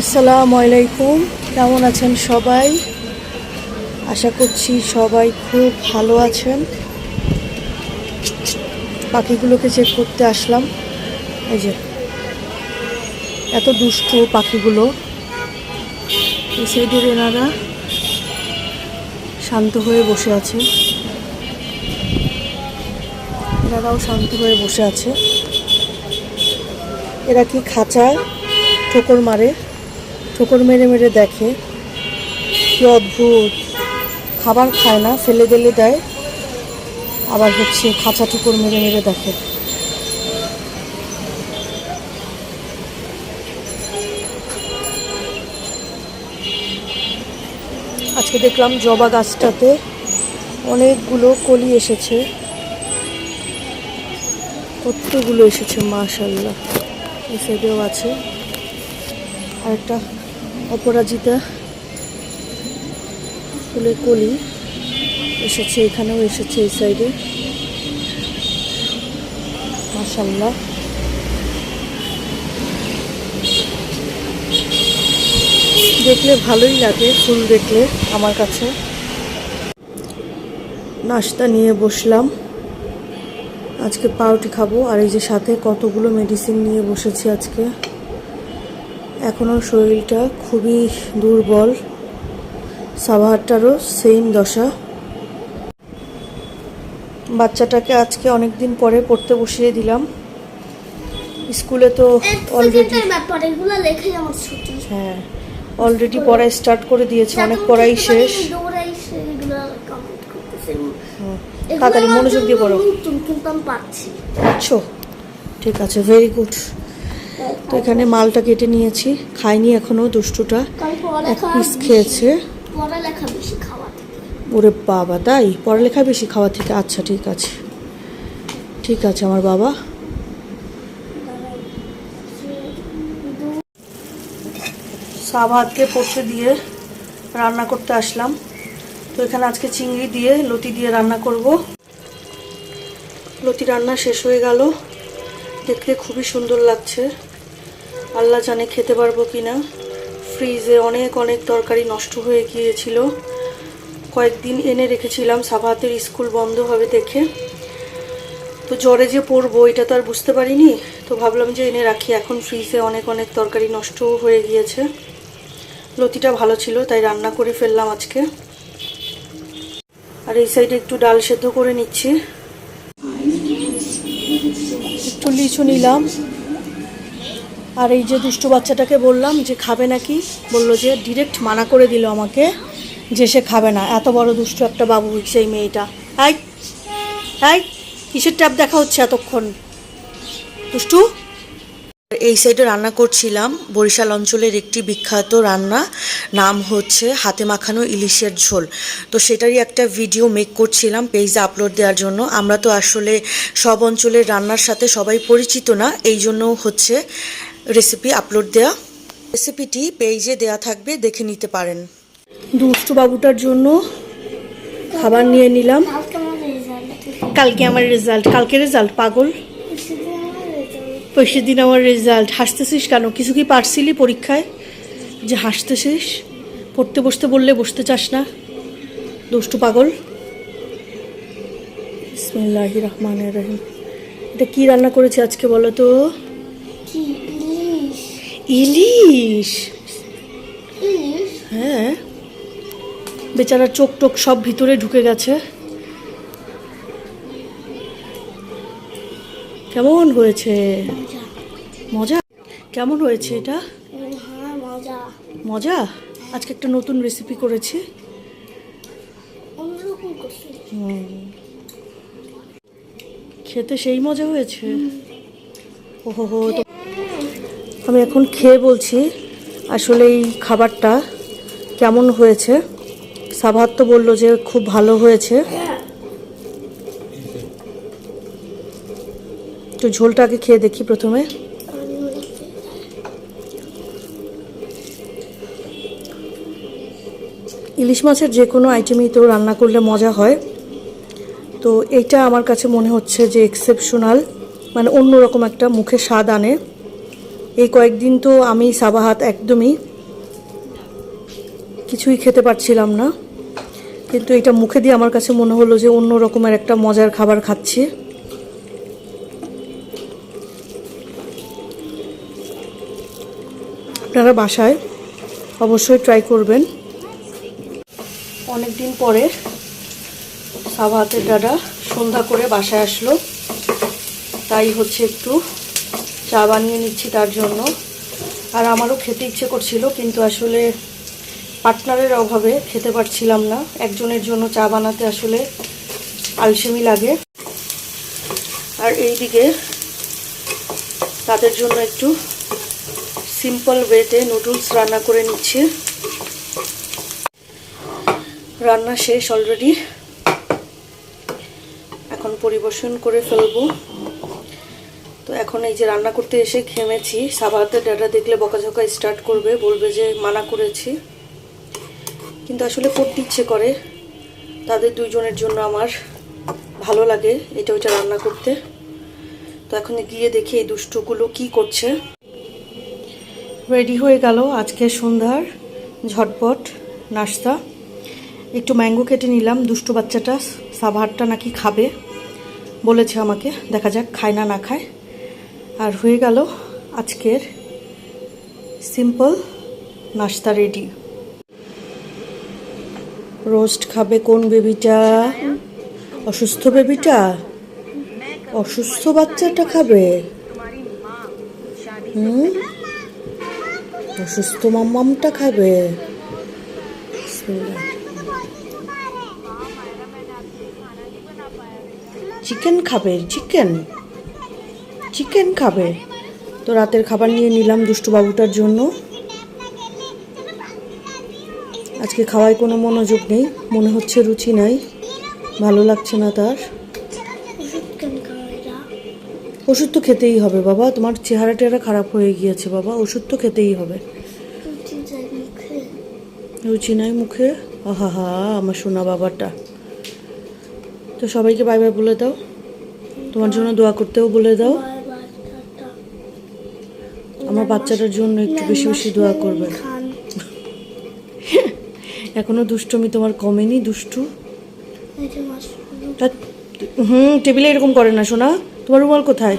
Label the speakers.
Speaker 1: আসসালামু আলাইকুম। কেমন আছেন সবাই? আশা করছি সবাই খুব ভালো আছেন। পাখিগুলোকে চেক করতে আসলাম। এই যে, এত দুষ্টু পাখিগুলো। এই সাইডের এনারা শান্ত হয়ে বসে আছে। এনারাও শান্ত হয়ে বসে আছে। এরা কি খাঁচায় ঠোকর মারে? ঠোকর মেরে মেরে দেখে। কি অদ্ভুত। খাবার খায় না, ফেলে দিলে দেয়। আবার হচ্ছে খাঁচা ঠোকর মেরে মেরে দেখে। আজকে দেখলাম জবা গাছটাতে অনেকগুলো কলি এসেছে। কতগুলো এসেছে মাশাল্লাহ এই সাইডেও আছে। আর একটা অপরাজিতা ফুলের কলি এসেছে, এখানেও এসেছে এই সাইডে মাশাল্লাহ দেখলে ভালোই লাগে, ফুল দেখলে আমার কাছে। নাস্তা নিয়ে বসলাম। আজকে পাউরুটি খাব, আর এই যে সাথে কতগুলো মেডিসিন নিয়ে বসেছি আজকে। এখনও শরীরটা খুবই দুর্বল। সাভারটারও সেম দশা। বাচ্চাটাকে আজকে অনেক দিন পরে পড়তে বসিয়ে দিলাম। স্কুলে তো অলরেডি হ্যাঁ অলরেডি পড়াই স্টার্ট করে দিয়েছে অনেক পড়াই শেষ। তাড়াতাড়ি মনোযোগ দিয়ে পড়ো। আচ্ছা ঠিক আছে ভেরি গুড তো এখানে মালটা কেটে নিয়েছি। খাইনি এখনও দুষ্টুটা। এক পিস খেয়েছে।
Speaker 2: পড়ালেখা বেশি খাওয়া
Speaker 1: ওরে বাবা তাই? পড়ালেখা বেশি খাওয়া থেকে? আচ্ছা ঠিক আছে। ঠিক আছে আমার বাবা। সাবাদকে পড়তে দিয়ে রান্না করতে আসলাম। তো এখানে আজকে চিংড়ি দিয়ে লতি দিয়ে রান্না করব। লতি রান্না শেষ হয়ে গেল। দেখতে খুবই সুন্দর লাগছে। আল্লাহ জানে খেতে পারব কি না ফ্রিজে অনেক অনেক তরকারি নষ্ট হয়ে গিয়েছিল। কয়েকদিন এনে রেখেছিলাম সাবাতের স্কুল বন্ধ হবে দেখে। তো জ্বরে যে পড়ব, এটা তো আর বুঝতে পারিনি। তো ভাবলাম যে এনে রাখি, এখন ফ্রিজে অনেক অনেক তরকারি নষ্ট হয়ে গিয়েছে। লতিটা ভালো ছিল, তাই রান্না করে ফেললাম আজকে। আর এই সাইডে একটু ডাল সেদ্ধ করে নিচ্ছি। একটু লিচু নিলাম। আর এই যে দুষ্টু বাচ্চাটাকে বললাম যে খাবে নাকি, বলল যে ডিরেক্ট মানা করে দিল আমাকে যে সে খাবে না। এত বড় দুষ্টু একটা বাবু সেই মেয়েটা। হাই হাই কিসের ট্যাপ দেখা হচ্ছে এতক্ষণ? দুষ্টু? এই সাইডে রান্না করছিলাম, বরিশাল অঞ্চলের একটি বিখ্যাত রান্না, নাম হচ্ছে হাতে মাখানো ইলিশের ঝোল। তো সেটারই একটা ভিডিও মেক করছিলাম পেজে আপলোড দেওয়ার জন্য। আমরা তো আসলে সব অঞ্চলের রান্নার সাথে সবাই পরিচিত না, এই জন্য হচ্ছে রেসিপি আপলোড দেওয়া রেসিপিটি পেজে দেয়া থাকবে, দেখে নিতে পারেন। দুষ্টু বাবুটার জন্য খাবার নিয়ে নিলাম।
Speaker 2: কালকে আমার রেজাল্ট
Speaker 1: কালকে রেজাল্ট পাগল। পরশু দিন আমার রেজাল্ট হাসতেছিস কেন? কিছু কি পারছিলি পরীক্ষায়? যে হাসতেছিস? পড়তে বসতে বললে বসতে চাস না। দুষ্টু পাগল। বিসমিল্লাহ রহমান রহিম। এটা কি রান্না করেছে আজকে বলো তো?
Speaker 2: ইলিশ?
Speaker 1: হ্যাঁ। বেচারা চোখ টোক সব ভিতরে ঢুকে গেছে। কেমন হয়েছে?
Speaker 2: মজা।
Speaker 1: কেমন হয়েছে এটা?
Speaker 2: হ্যাঁ মজা।
Speaker 1: আজকে একটা নতুন রেসিপি করেছি। খেতে সেই মজা হয়েছে? ওহো হো আমি এখন খেয়ে বলছি, আসলে এই খাবারটা কেমন হয়েছে? সাভার তো বলল যে খুব ভালো হয়েছে। একটু ঝোলটাকে খেয়ে দেখি প্রথমে। ইলিশ মাছের যে কোনো আইটেমই তো রান্না করলে মজা হয়। তো এইটা আমার কাছে মনে হচ্ছে যে এক্সেপশনাল মানে অন্যরকম একটা মুখে স্বাদ আনে। এই কয়েকদিন তো আমি সাবাহাত একদমই কিছুই খেতে পারছিলাম না। কিন্তু এটা মুখে দিয়ে আমার কাছে মনে হলো যে অন্য রকমের একটা মজার খাবার খাচ্ছি। আপনারা বাসায় অবশ্যই ট্রাই করবেন। অনেক দিন পরে সাবাহাতের দাদা সন্ধ্যা করে বাসায় আসলো। তাই হচ্ছে একটু চা বানিয়ে নিচ্ছি তার জন্য। আর আমারও খেতে ইচ্ছে করছিল, কিন্তু আসলে পার্টনারের অভাবে খেতে পারছিলাম না। একজনের জন্য চা বানাতে আসলে আলসেমি লাগে। আর এইদিকে তাদের জন্য একটু সিম্পল ওয়েতে নুডলস রান্না করে নিচ্ছি। রান্না শেষ অলরেডি এখন পরিবেশন করে ফেলব। এখন এই যে রান্না করতে এসে ঘেমেছি সাবাতের ডাটা দেখলে বকাঝকা স্টার্ট করবে, বলবে যে, মানা করেছি। কিন্তু আসলে করতে ইচ্ছে করে। তাদের দুইজনের জন্য আমার ভালো লাগে এটা, ওইটা রান্না করতে। তো এখন গিয়ে দেখি এই দুষ্টুগুলো কি করছে। রেডি হয়ে গেল আজকে সন্ধ্যার ঝটপট নাস্তা। একটু ম্যাঙ্গো কেটে নিলাম, দুষ্টু বাচ্চাটা সাভারটা নাকি খাবে বলেছে আমাকে। দেখা যাক, খায় না না খায়। আর হয়ে গেল আজকের সিম্পল নাস্তা রেডি। রোস্ট খাবে কোন বেবিটা? অসুস্থ বেবিটা? অসুস্থ বাচ্চাটা খাবে? হুম? অসুস্থ মাম্মামটা খাবে? চিকেন খাবে, চিকেন। চিকেন খাবে? তো রাতের খাবার নিয়ে নিলাম দুষ্টু বাবুটার জন্য। আজকে খাওয়ায় কোনো মনোযোগ নেই, মনে হচ্ছে রুচি নাই, ভালো লাগছে না তার।
Speaker 2: ওষুধ
Speaker 1: তো খেতেই হবে বাবা, তোমার চেহারা টেহারা খারাপ হয়ে গিয়েছে বাবা, ওষুধ তো খেতেই হবে। রুচি নাই মুখে? আহা হা আমার সোনা বাবাটা। তো সবাইকে বাই বাই বলে দাও। তোমার জন্য দোয়া করতেও বলে দাও। আমার বাচ্চাটার জন্য একটু বেশি বেশি দোয়া
Speaker 2: করবে
Speaker 1: এখনও দুষ্টমি তোমার কমেনি দুষ্টু? হুম টেবিলে এরকম করে না শোনা তোমার রুমাল কোথায়?